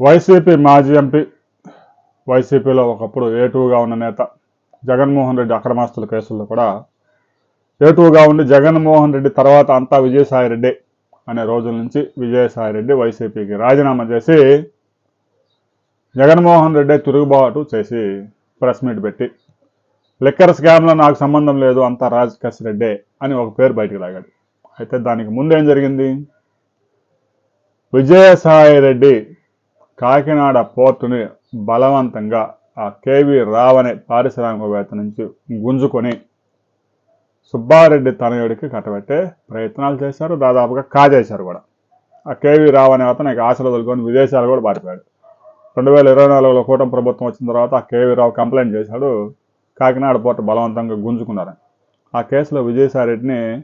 YCP మాజీ MP వైసీపీలో ఒకప్పుడు ఏటుగా ఉన్న నేత జగన్మోహన్ రెడ్డి అక్రమాస్తుల కేసుల్లో కూడా ఏటుగా ఉండి జగన్మోహన్ రెడ్డి తర్వాత అంతా విజయసాయి రెడ్డి అనే రోజుల నుంచి విజయసాయి రెడ్డి వైసీపీకి రాజీనామా చేసి జగన్మోహన్ రెడ్డి తిరుగుబాటు చేసి ప్రెస్ మీట్ పెట్టి లెక్కర్ స్కామ్లో నాకు సంబంధం లేదు అంతా రాజకేశ్ రెడ్డే అని ఒక పేరు బయటకు లాగాడు. అయితే దానికి ముందు ఏం జరిగింది? విజయసాయి రెడ్డి కాకినాడ పోర్టుని బలవంతంగా ఆ కేవి రావ్ అనే పారిశ్రామికవేత్త నుంచి గుంజుకొని సుబ్బారెడ్డి తనయుడికి కట్టబెట్టే ప్రయత్నాలు చేశారు. దాదాపుగా కాజేశారు కూడా. ఆ కేవి రావ్ అనే అతను ఆశలు వదులుకొని విదేశాలు కూడా పారిపోయాడు. రెండు వేల ఇరవై నాలుగులో కూటమి ప్రభుత్వం వచ్చిన తర్వాత ఆ కేవీ రావు కంప్లైంట్ చేశాడు. కాకినాడ పోర్టు బలవంతంగా గుంజుకున్నారని. ఆ కేసులో విజయసాయిరెడ్డిని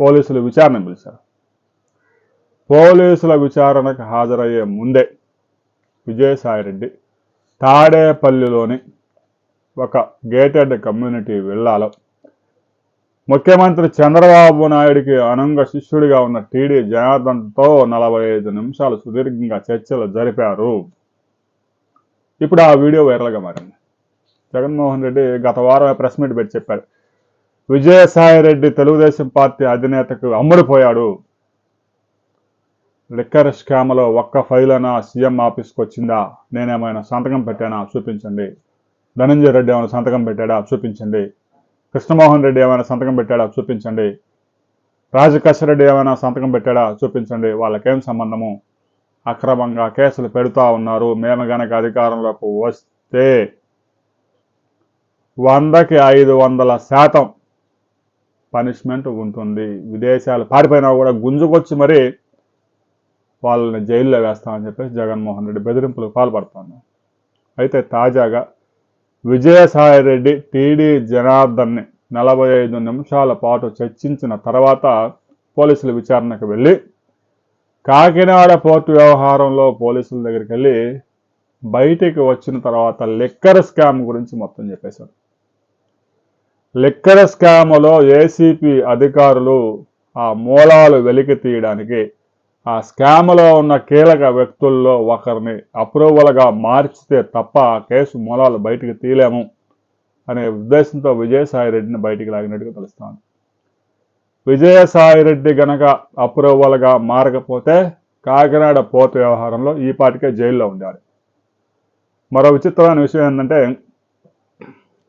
పోలీసులు విచారణ పిలిచారు. పోలీసుల విచారణకు హాజరయ్యే ముందే విజయసాయిరెడ్డి తాడేపల్లిలోని ఒక గేటెడ్ కమ్యూనిటీ విల్లాలో ముఖ్యమంత్రి చంద్రబాబు నాయుడికి అనంగ శిష్యుడిగా ఉన్న టీడీ జనార్దన్తో నలభై ఐదు నిమిషాలు సుదీర్ఘంగా చర్చలు జరిపారు. ఇప్పుడు ఆ వీడియో వైరల్గా మారింది. జగన్మోహన్ రెడ్డి గత వారం ప్రెస్ మీట్ పెట్టి చెప్పాడు. విజయసాయి రెడ్డి తెలుగుదేశం పార్టీ అధినేతకు అమ్ముడిపోయాడు. లిక్కర్ స్కామ్లో ఒక్క ఫైల్ అయినా సీఎం ఆఫీస్కి వచ్చిందా? నేనేమైనా సంతకం పెట్టానా? చూపించండి. ధనంజయ రెడ్డి ఏమైనా సంతకం పెట్టాడా? చూపించండి. కృష్ణమోహన్ రెడ్డి ఏమైనా సంతకం పెట్టాడా? చూపించండి. రాజకేశ రెడ్డి ఏమైనా సంతకం పెట్టాడా? చూపించండి. వాళ్ళకేం సంబంధము? అక్రమంగా కేసులు పెడుతూ ఉన్నారు. మేము గనక అధికారంలోకి వస్తే వందకి ఐదు వందల శాతం పనిష్మెంట్ ఉంటుంది. విదేశాలు పారిపోయినా కూడా గుంజుకొచ్చి మరీ వాళ్ళని జైల్లో వేస్తామని చెప్పేసి జగన్మోహన్ రెడ్డి బెదిరింపులకు పాల్పడుతున్నాడు అయితే తాజాగా విజయసాయి రెడ్డి టీడీ జనార్దన్ని నలభై ఐదు నిమిషాల పాటు చర్చించిన తర్వాత పోలీసుల విచారణకు వెళ్ళి కాకినాడ పోర్టు వ్యవహారంలో పోలీసుల దగ్గరికి వెళ్ళి బయటికి వచ్చిన తర్వాత లిక్కర్ స్కామ్ గురించి మొత్తం చెప్పేశారు లిక్కర్ స్కామ్లో ఏసీపీ అధికారులు ఆ మూలాలు వెలికి తీయడానికి ఆ స్కామ్లో ఉన్న కీలక వ్యక్తుల్లో ఒకరిని అప్రూవల్గా మార్చితే తప్ప ఆ కేసు మూలాలు బయటికి తీయలేము అనే ఉద్దేశంతో విజయసాయి రెడ్డిని బయటికి లాగినట్టుగా తెలుస్తాను విజయసాయి రెడ్డి గనక అప్రూవల్గా మారకపోతే కాకినాడ పోత వ్యవహారంలో ఈ పాటికే జైల్లో ఉండాలి. మరో విచిత్రమైన విషయం ఏంటంటే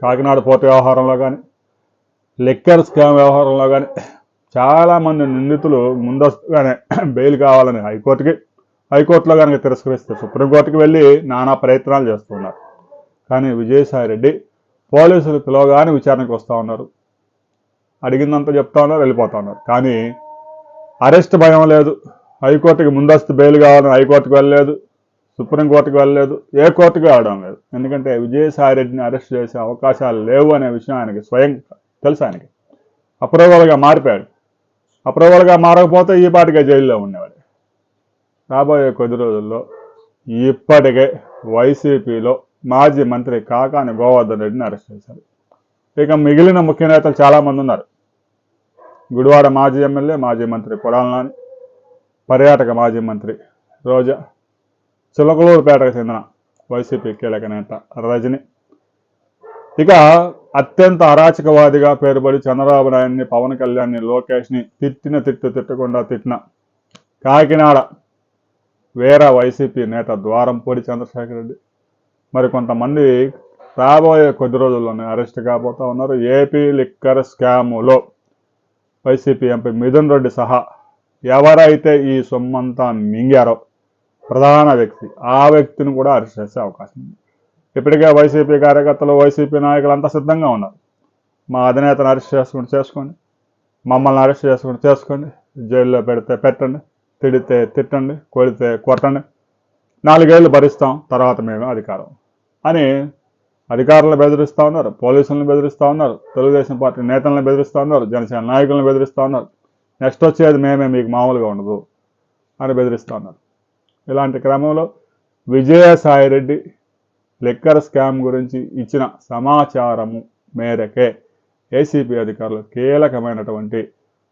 కాకినాడ పోత వ్యవహారంలో కానీ లిక్కర్ స్కామ్ వ్యవహారంలో కానీ చాలామంది నిందితులు ముందస్తుగానే బెయిల్ కావాలని హైకోర్టుకి హైకోర్టులో కనుక తిరస్కరిస్తే సుప్రీంకోర్టుకి వెళ్ళి నానా ప్రయత్నాలు చేస్తున్నారు. కానీ విజయసాయి రెడ్డి పోలీసులు పిలవగానే విచారణకు వస్తూ ఉన్నారు. అడిగిందంతా చెప్తా ఉన్నారు వెళ్ళిపోతా ఉన్నారు. కానీ అరెస్ట్ భయం లేదు. హైకోర్టుకి ముందస్తు బెయిల్ కావాలని హైకోర్టుకు వెళ్ళలేదు. సుప్రీంకోర్టుకు వెళ్ళలేదు. ఏ కోర్టుకు వెళ్ళడం లేదు. ఎందుకంటే విజయసాయి రెడ్డిని అరెస్ట్ చేసే అవకాశాలు లేవు అనే విషయం ఆయనకి స్వయం తెలుసు ఆయనకి. అప్రూవల్గా మారిపోయాడు. అప్రూవల్గా మారకపోతే ఈ పాటికే జైల్లో ఉండేవాడు. రాబోయే కొద్ది రోజుల్లో ఇప్పటికే వైసీపీలో మాజీ మంత్రి కాకాని గోవర్ధన్ రెడ్డిని అరెస్ట్ చేశారు. ఇక మిగిలిన ముఖ్య నేతలు చాలామంది ఉన్నారు. గుడివాడ మాజీ ఎమ్మెల్యే మాజీ మంత్రి కొడాలని పర్యాటక మాజీ మంత్రి రోజా చిలకలూరుపేటకు చెందిన వైసీపీ కీలక నేత రజని. ఇక అత్యంత అరాచకవాదిగా పేరుబడి చంద్రబాబు నాయుడిని పవన్ కళ్యాణ్ని లోకేష్ని తిట్టిన తిట్టు తిట్టకుండా తిట్టిన కాకినాడ వేర వైసీపీ నేత ద్వారంపూడి చంద్రశేఖర్ రెడ్డి. మరి కొంతమంది రాబోయే కొద్ది రోజుల్లోనే అరెస్ట్ కాబోతా ఉన్నారు. ఏపీ లిక్కర్ స్కాములో వైసీపీ ఎంపీ మిథున్ రెడ్డి సహా ఎవరైతే ఈ సొమ్మంతా మింగారో ప్రధాన వ్యక్తి ఆ వ్యక్తిని కూడా అరెస్ట్ చేసే అవకాశం ఉంది. ఇప్పటికే వైసీపీ కార్యకర్తలు వైసీపీ నాయకులు అంతా సిద్ధంగా ఉన్నారు. మా అధినేతను అరెస్ట్ చేసుకుని చేసుకోండి మమ్మల్ని అరెస్ట్ చేసుకుని చేసుకోండి జైల్లో పెడితే పెట్టండి తిడితే తిట్టండి కొడితే కొట్టండి. నాలుగేళ్ళు భరిస్తాం తర్వాత మేము అధికారం అని అధికారులను బెదిరిస్తూ ఉన్నారు పోలీసులను బెదిరిస్తూ ఉన్నారు తెలుగుదేశం పార్టీ నేతలను బెదిరిస్తూ ఉన్నారు జనసేన నాయకులను బెదిరిస్తూ ఉన్నారు. నెక్స్ట్ వచ్చేది మేమే మీకు మామూలుగా ఉండదు అని బెదిరిస్తూ ఉన్నారు. ఇలాంటి క్రమంలో విజయసాయి రెడ్డి లిక్కర్ స్కామ్ గురించి ఇచ్చిన సమాచారము మేరకే ఏసీపీ అధికారులు కీలకమైనటువంటి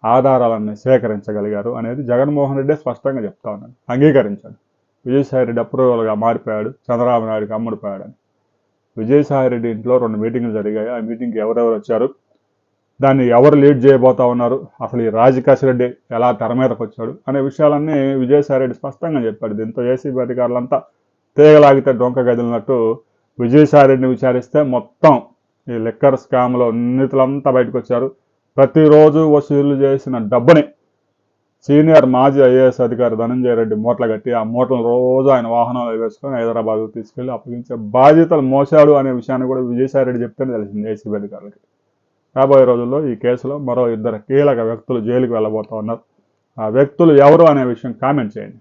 ఆధారాలన్నీ సేకరించగలిగారు అనేది జగన్మోహన్ రెడ్డి స్పష్టంగా చెప్తా ఉన్నాడు. అంగీకరించాడు. విజయసాయి రెడ్డి అప్రూవల్గా మారిపోయాడు. చంద్రబాబు నాయుడుకి అమ్ముడిపోయాడని. విజయసాయి రెడ్డి ఇంట్లో రెండు మీటింగ్లు జరిగాయి. ఆ మీటింగ్కి ఎవరెవరు వచ్చారు? దాన్ని ఎవరు లీడ్ చేయబోతా ఉన్నారు? అసలు ఈ రాజకాశి రెడ్డి ఎలా తెర మీదకి వచ్చాడు అనే విషయాలన్నీ విజయసాయి రెడ్డి స్పష్టంగా చెప్పాడు. దీంతో ఏసీబీ అధికారులంతా తీగలాగితే డొంక గదిలినట్టు విజయసాయిరెడ్డిని విచారిస్తే మొత్తం ఈ లిక్కర్ స్కామ్లో నిందితులంతా బయటకు వచ్చారు ప్రతిరోజు వసూలు చేసిన డబ్బుని సీనియర్ మాజీ ఐఏఎస్ అధికారి ధనంజయ రెడ్డి మూటలు కట్టి ఆ మూటలు రోజు ఆయన వాహనాలు వేసుకొని హైదరాబాద్కు తీసుకెళ్ళి అప్పగించే బాధ్యతలు మోసాడు అనే విషయాన్ని కూడా విజయసాయి రెడ్డి చెప్తేనే తెలిసింది ఏసీబీ అధికారులకి. రాబోయే రోజుల్లో ఈ కేసులో మరో ఇద్దరు కీలక వ్యక్తులు జైలుకి వెళ్ళబోతా ఉన్నారు. ఆ వ్యక్తులు ఎవరు అనే విషయం కామెంట్ చేయండి.